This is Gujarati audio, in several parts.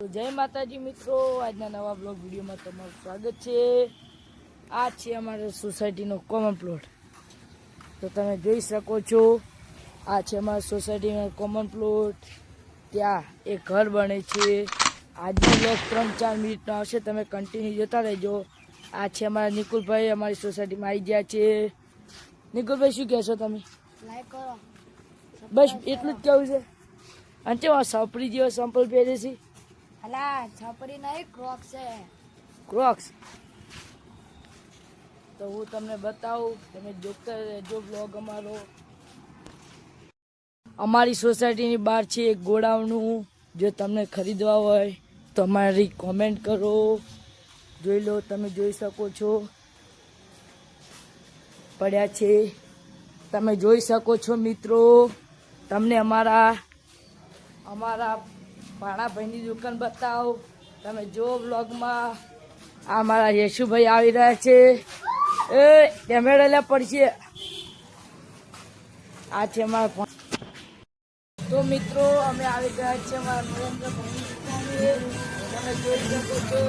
તો જય માતાજી મિત્રો આજના નવા બ્લોગ વિડીયોમાં તમારું સ્વાગત છે. આ છે અમારા સોસાયટીનો કોમન પ્લોટ તો તમે જોઈ શકો છો આ છે અમારા સોસાયટીનો કોમન પ્લોટ ત્યાં એક ઘર બને છે. આજનો બ્લોગ ત્રણ ચાર મિનિટનો આવશે તમે કન્ટિન્યુ જતા રહેજો. આ છે અમારા નિકુલભાઈ અમારી સોસાયટીમાં આવી ગયા છે. નિકુલભાઈ શું કહેશો તમે? કરો. બસ એટલું જ કહેવું છે. અને તેમાં સપરી જેવા સંપલ પહેરે છે. અલા છાપરી નહીં ક્રોક્સ છે. ક્રોક્સ? તો હું તમને બતાવું તમે જોતા રહેજો બ્લોગ અમારો. અમારી સોસાયટીની બહાર છે એક ગોડાઉનનું. જો તમને ખરીદવા હોય તો અમારી કોમેન્ટ કરો. જોઈ લો તમે જોઈ શકો છો. પડ્યા છે. તમે જોઈ શકો છો મિત્રો. તમને અમારા અમારા ભાણાભાઈની દુકાન બતાવો. તમે જો બ્લોગમાં આ મારા યશુભાઈ આવી રહ્યા છે. એ કેમેરા પડશે. આ છે મારા તો મિત્રો, અમે આવી ગયા છીએ મારા નરેન્દ્રભાઈની તમે જોઈ શકો છો.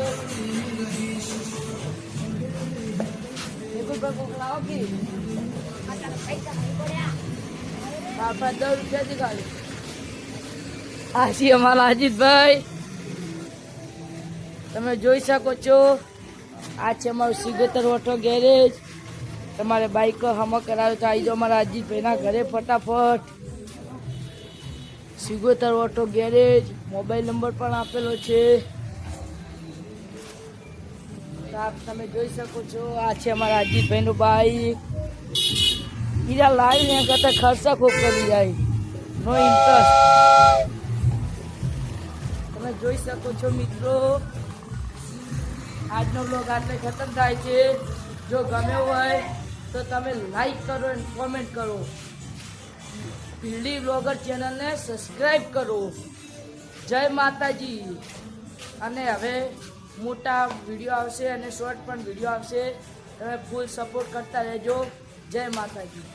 લાવો કે? બાપા, દસ રૂપિયાથી કાઢી આ છે અમારા અજીતભાઈ તમે જોઈ શકો છો, આ છે અમારું સિગોતર ઓટો ગેરેજ. તમારે બાઈક હમા કરાવ્યો તો આવી જાઓ અમારા અજીતભાઈના ઘરે ફટાફટ. Sigotar auto garage, mobile number પણ આપેલો છે. આપ તમે જોઈ શકો છો, આ છે અમારા અજીતભાઈનું બાઈક. હીરા લાવી ને કરતા ખર્ચા ખૂબ કરી જાય. નો ઇન્ટરેસ્ટ જોઈ શકો છો મિત્રો. આજનો બ્લોગ આટલે ખતમ થાય છે. જો ગમ્યો હોય તો તમે લાઈક કરો અને કોમેન્ટ કરો. પીડી બ્લોગર ચેનલને સબસ્ક્રાઈબ કરો. જય માતાજી. અને હવે મોટા વીડિયો આવશે અને શોર્ટ પણ વીડિયો આવશે. તમે ફૂલ સપોર્ટ કરતા રહેજો. જય માતાજી.